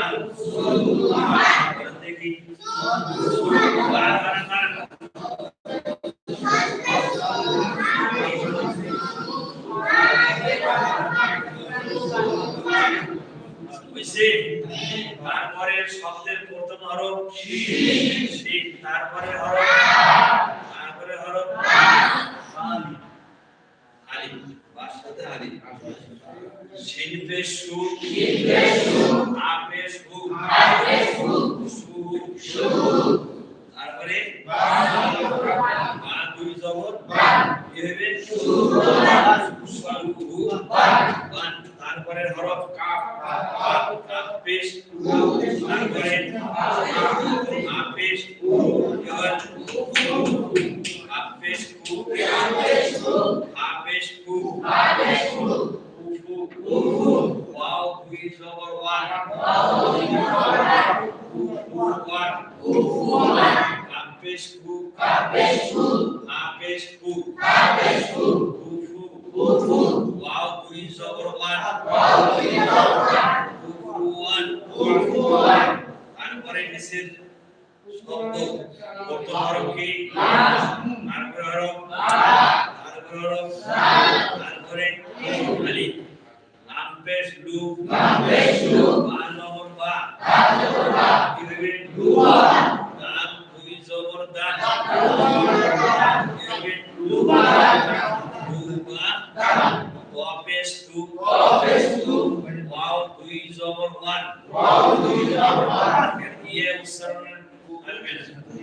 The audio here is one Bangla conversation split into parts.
Allah. Abençoe.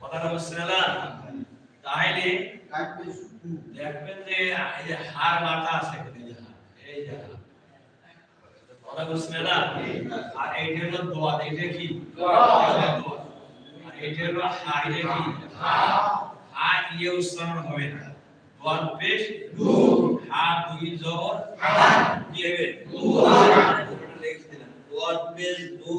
কথাটা বুঝছেন তাহলে দেখবেন যে এই যে হার মাথা আছে এই যে কথা বুঝছেন আর এইটা হলো দোয়া এইটা কি? এইটা হলো হা এটা কি? হা। ইয়ে উচ্চারণ হবে না। দোয়ার পেশ হা দুই জবর কি হবে দোয়ার পেশ দু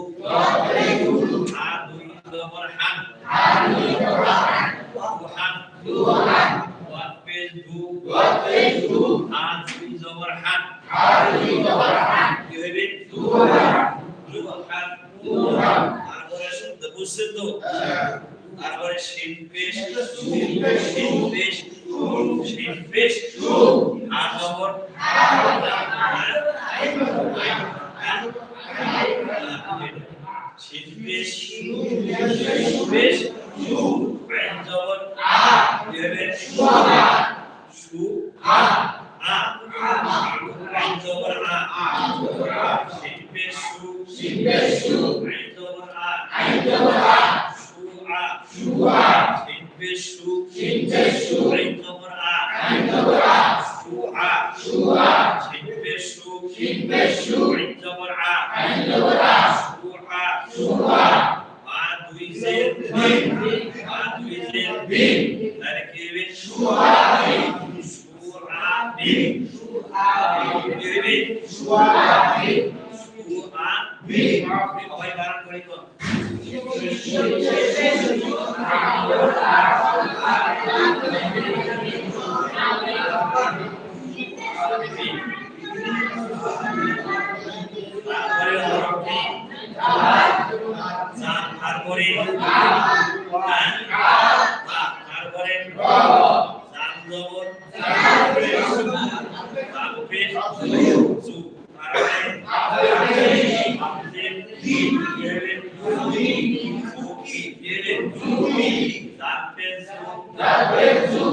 Zubiri. That Benzu. That Benzu.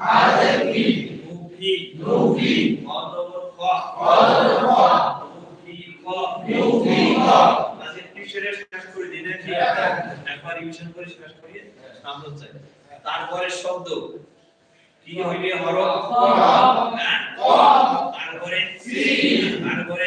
Azmi মুফি মুফি একবার রিভিশন করে শেষ তারপরে শব্দ কি হইবে হরফ তারপরে তারপরে তারপরে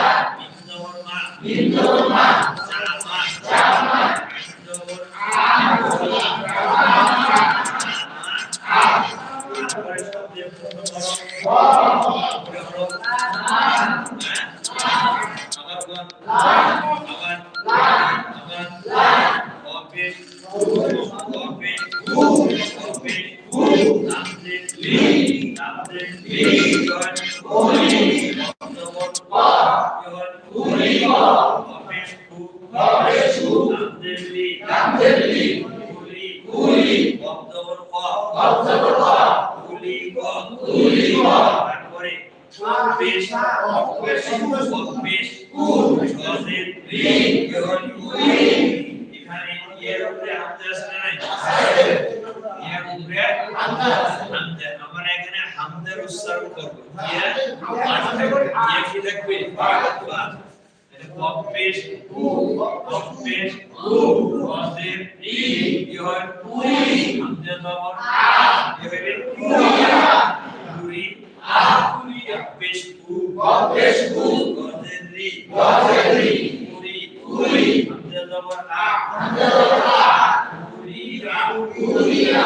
হিন্দু মা আমরা এখানে হামদের উচ্চারণ করব কি থাকবে কপেশ উ কপেশ উ কসের ই ইহর পুরি হামদের বাবর আ ইহর পুরিয়া পুরি আ পুরিয়া পেশ উ কপেশ উ কসের রি কসের রি পুরি পুরি হামদের বাবর আ হামদের বাবর আ পুরিয়া পুরিয়া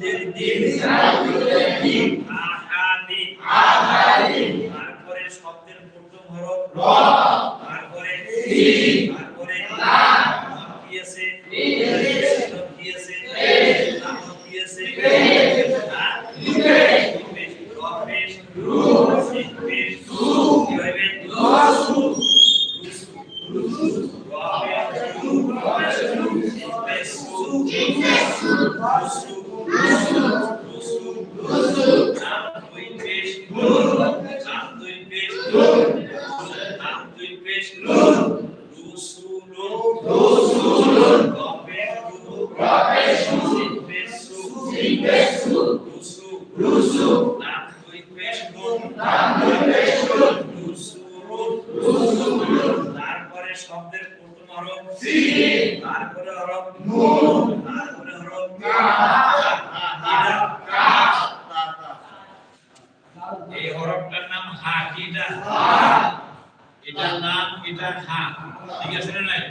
দাল দুই জের দিন দাল দুই জের দিন। আহাদি আহাদি। তারপরে শব্দের প্রথম হরফ র। তারপরে সিন। তারপরে লাম। লাম কি আছে পেশ। লাম কি আছে পেশ। লাম কি আছে পেশ। হ্যাঁ? পেশ। পেশ। র পেশ। রু। সিন পেশ। সু। কি হবে? লসু রুসু। র পেশ। রু। পেশ। রু। সিন পেশ। সু। পেশু। রুসু। রুসু রুসু। রুসু নাম দুই পেশ নুন। নাম দুই পেশ নুন। নাম দুই পেশ নুন। রুসুলু রুসুলুন। রবে রু রবেশু। সিন পেশ সু সিন পেশু। রুসু রুসু নাম দুই পেশ নুন নাম দুই পেশু। রুসুলু রুসুলুন। তারপরে শব্দের প্রথম হরফ সিন। তারপরে হরফ নুন। তারপরে হরফ। এটা এই হরফটার নাম হা, কি এটার নাম এটা হা ঠিক আছে না নাই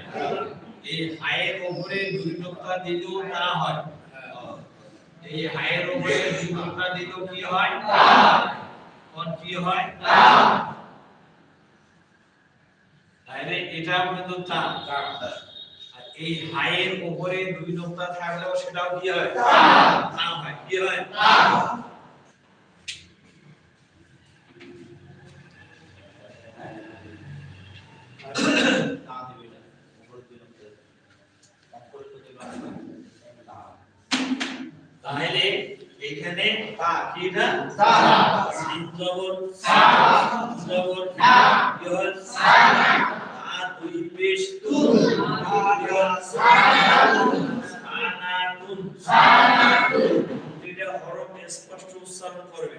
এই হায়ের উপরে দুই নোক্তা দিলেও তা হয় এই হায়ের উপরে দুই নোক্তা দিলেও কি হয়। কোন কি হয়। তাহলে এটা কিন্তু তা আর এই হায়ের উপরে দুই নোক্তা থাকলেও সেটাও কি হয়। তা হয় কি হয়। তাহলে এখানে তা কি না তা। সিন জবর সা। জবর সা। কি হয় আ দুই পেশ তুন। কি সানাতুন। সানাতুন সানাতুন। হরফ স্পষ্ট উচ্চারণ করবে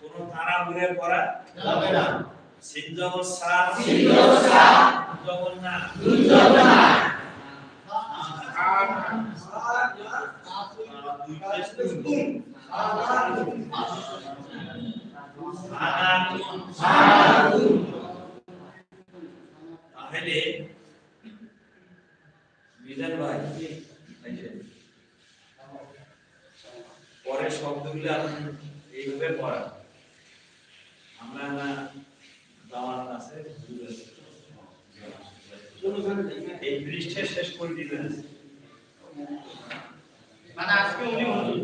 কোন তাড়াহুড়ে করা যাবে না। সিন জবর সা সিন জবর সা। জবর না নুন জবর না। তাহলে মিজান ভাই পরের শব্দগুলো আপনি এইভাবে পড়ান আমরা না দাওয়াত আছে, এই পৃষ্ঠে শেষ করে দিবেন। আজকে উনি হুজুর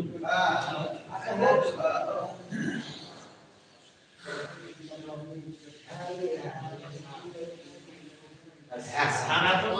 সানাতুন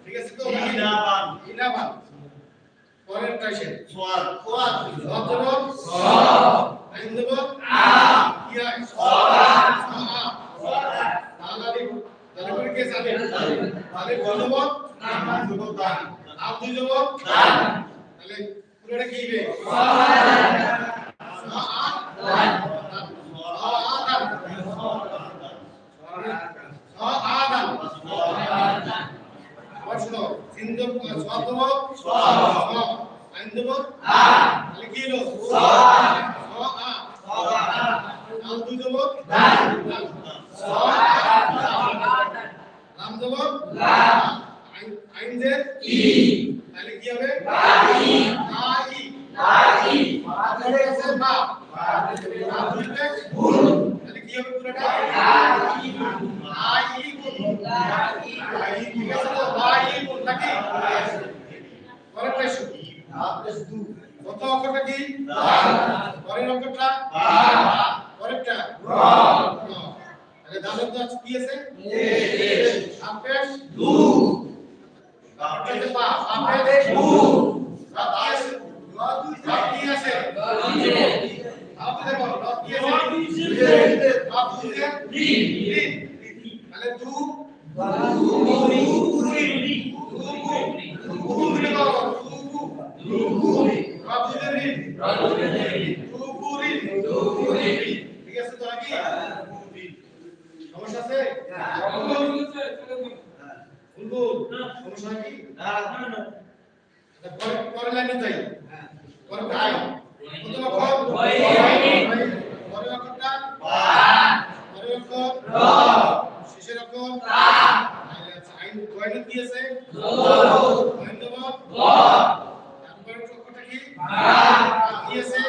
ঠিক আছে তো ইনা বাম পরের টাইসে জব দেব স আইন দেব আ। ইয়া স তাহলে তাহলে করে কেস তাহলে বলব আপ দুই দেব তাহলে হবে ই তাহলে কি হবে পুরোটা লাহি আই গুণ লাহি ঠিক আছে তো আই গুণ নাকি পরেরটা এসো কত অঙ্কটা কি পরের অঙ্কটা পরেরটা তাহলে দালের তো কি আছে আপেস দু আপেস পা আপেস দু রাত কি কি আছে কি আছে ইজে রাত দুকে রি তাহলে দু দুরি দুরি দু দু মিলে দাও দু দু দুরি রাত দুকে ঋণ দু দু সমস্যা কি পরে লাইনে যাই। পরে আয় কত লক্ষ ওই। পরে লক্ষটা বা পরে লক্ষ র শেষের লক্ষ তা আচ্ছা আইন কয়টা কি আছে জো আইন দেব গ তারপরে লক্ষটা কি বা কি আছে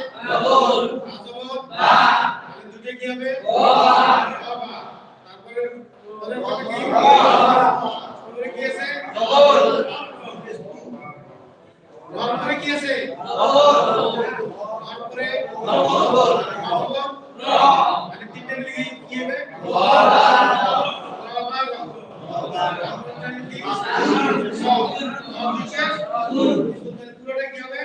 বদল আজব বা তাহলে দুটো কি হবে বাবা বাবা তারপরে পরে লক্ষটা কি পরে কি আছে বদল তারপরে কি আছে বদল তারপরে বদল আজব র মানে তিনটে মিলে কি হবে বাবা পুরোটা কি হবে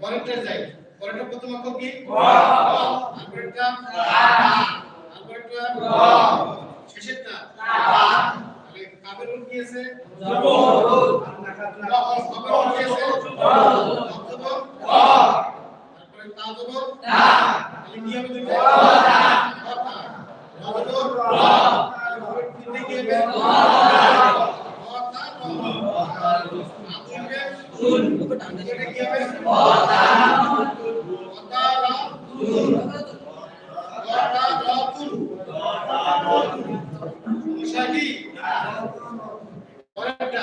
পরেরটা যাই পরেরটা প্রথম অক্ষর কি তারপরেরটা তারপরেরটা শেষেরটা তাহলে কাবের রূপ কি আছে কাবের রূপ কি আছে তারপরে তা দেবো তাহলে কি হবে দুটো তিনটে কি হবে কি হবে মুশাকি পরেরটা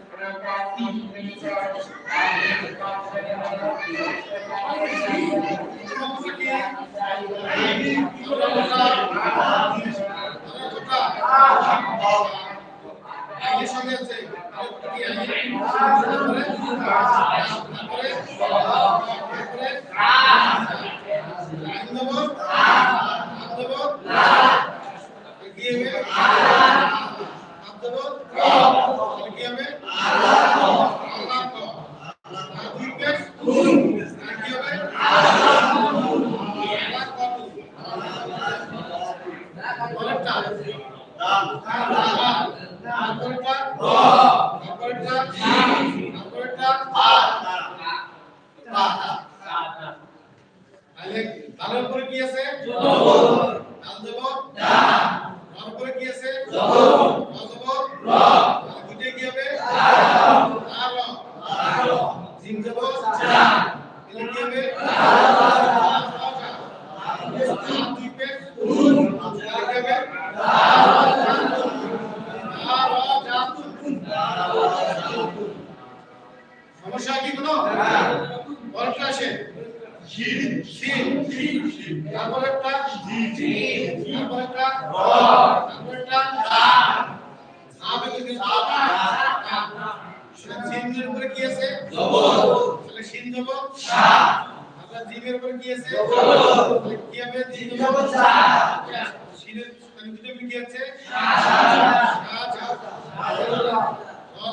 কি আছে মুশাকি আইনের সঙ্গে আছে আরেকটা কি আইন? তারপরে তারপরে তারপরে আইন দেবো হাত দেবো কি হবে হাত দেবো কি হবে আল্লাহ তো আর দুই পেশ আর কি হবে আল্লাহ কত পরেরটা তারপরেরটা তারপরেরটা তারপরেরটা তাহলে তার উপরে কি আছে তাল দেব তার উপরে কি আছে তাল দেব তাহলে দুইটা কি হবে আর জিম দেব তাহলে কি হবে দুই পেট তাহলে কি হবে সমস্যা কি কোনো পরেরটা আসে তারপর একটা তারপর একটা তারপর একটা আবে কিন্তু সিনের উপরে কি আছে? তাহলে সিন দেব আপনার জিমের উপরে কি আছে? তাহলে কি হবে? জিম দেব সিনের মানে কি আছে? আচ্ছা র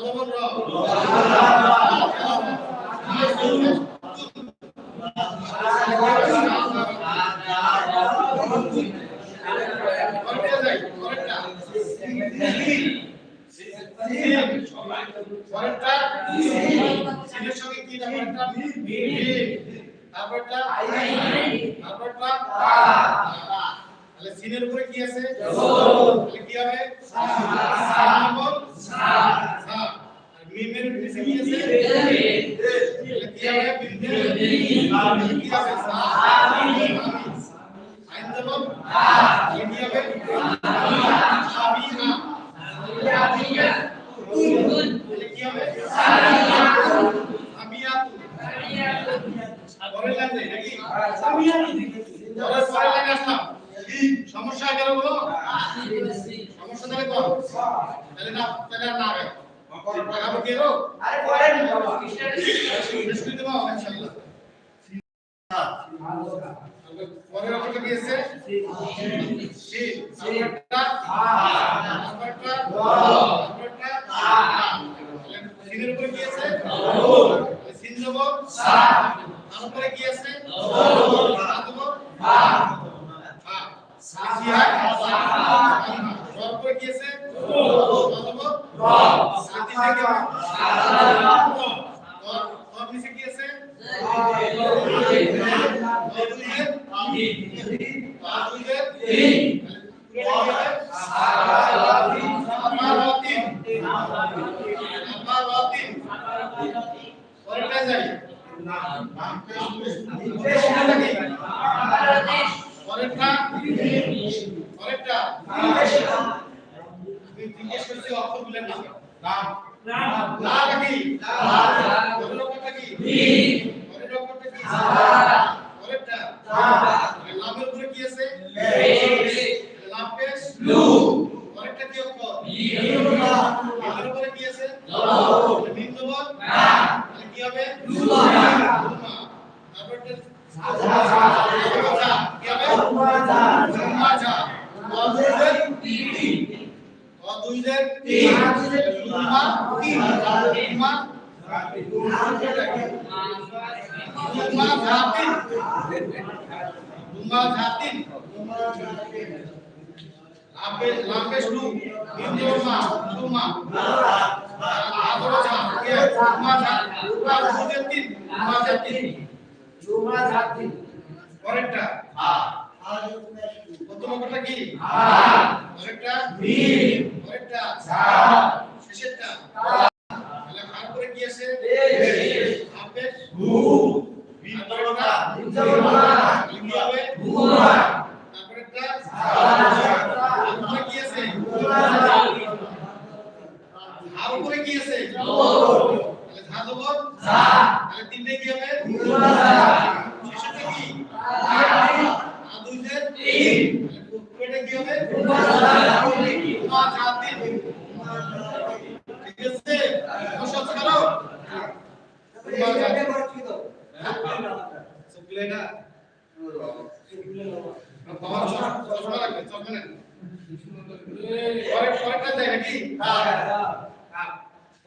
দেব র পরেরটা যাই পরেরটা তারপরটা উপরে কি আছে? কি হবে নম্বর আর মিমের নিচে কি আছে তাহলে কি হবে বিন্দু কি হবে আইন দেব কি হবে আমিনা তাহলে কি হবে আমিয়াতু পরের লাইনে নাকি পরের পরের লাইনে আসলাম সমস্যা গেল বলো সমস্যা তাহলে কর তাহলে না তাহলে আর না হবে টাকা কে রো নিশ্চয়ই দেবো ইনশাআল্লাহ পরের অঙ্কটা কি আছে সি কি হবে লুমা তারপরটা কি হবে লুমাজা অদুইদের অদুইদের লুমা তিন লুমা লুমা জাতিন লুমা জাতিন আপে লাম্পেস লু ইন্দোমা পরেরটা প্রথম অঙ্কটা কি পরেরটা পরেরটা শেষেরটা তাহলে হার করে কি আছে? আপে তারপরেরটা কি হবে তারপরেরটা তারপরে কি আছে আর উপরে কি আছে তাহলে আধবন যা তাহলে তিনটে কি হবে শেষে কি আদুইতে তিন কোটা কি হবে পাঁচ আর তিন ঠিক আছে কোশাস করো সুপ্লেটা তোমার চশমা লাগবে চশমা লাগবে পরেরটা দেয় নাকি হ্যাঁ হ্যাঁ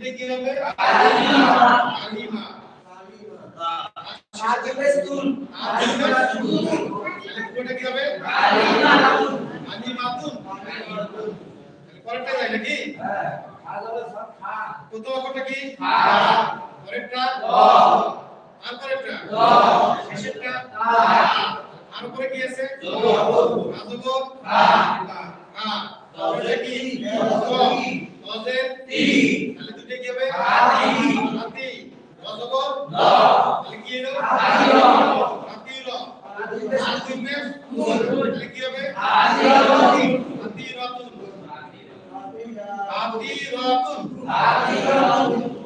তিনটে কি হবে আলিমা তাহলে পুরোটা কি হবে আলিমাতুন তাহলে পরেরটা যায় নাকি প্রথম অক্ষরটা কি পরেরটা তারপরেরটা শেষেরটা আর উপরে কি আছে আজগর হ্যাঁ তারপরে কি অজের তাহলে দুটো কি হবে হাতি। অজগর তাহলে কি হলো? হাতি হলো হাতি মেষ তাহলে লিখি হবে? হাতি রতন হাতি রতন পরেরটা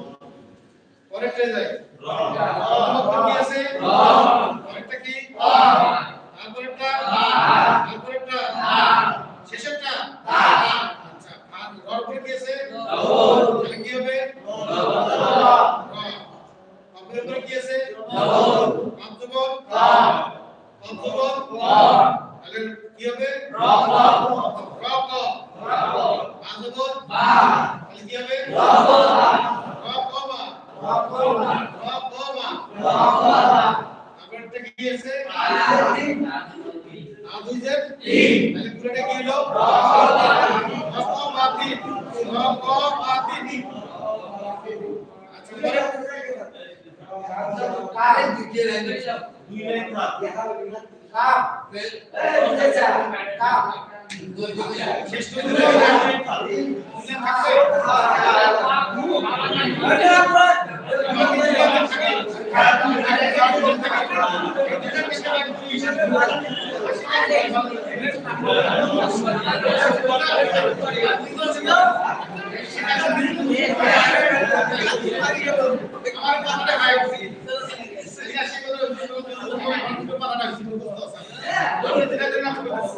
আচ্ছা আচ্ছা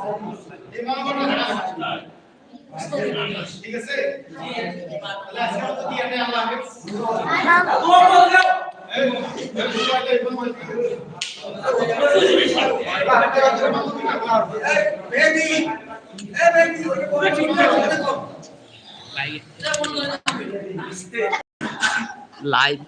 মনে ঠিক আছে তাহলে আজকে লাইভ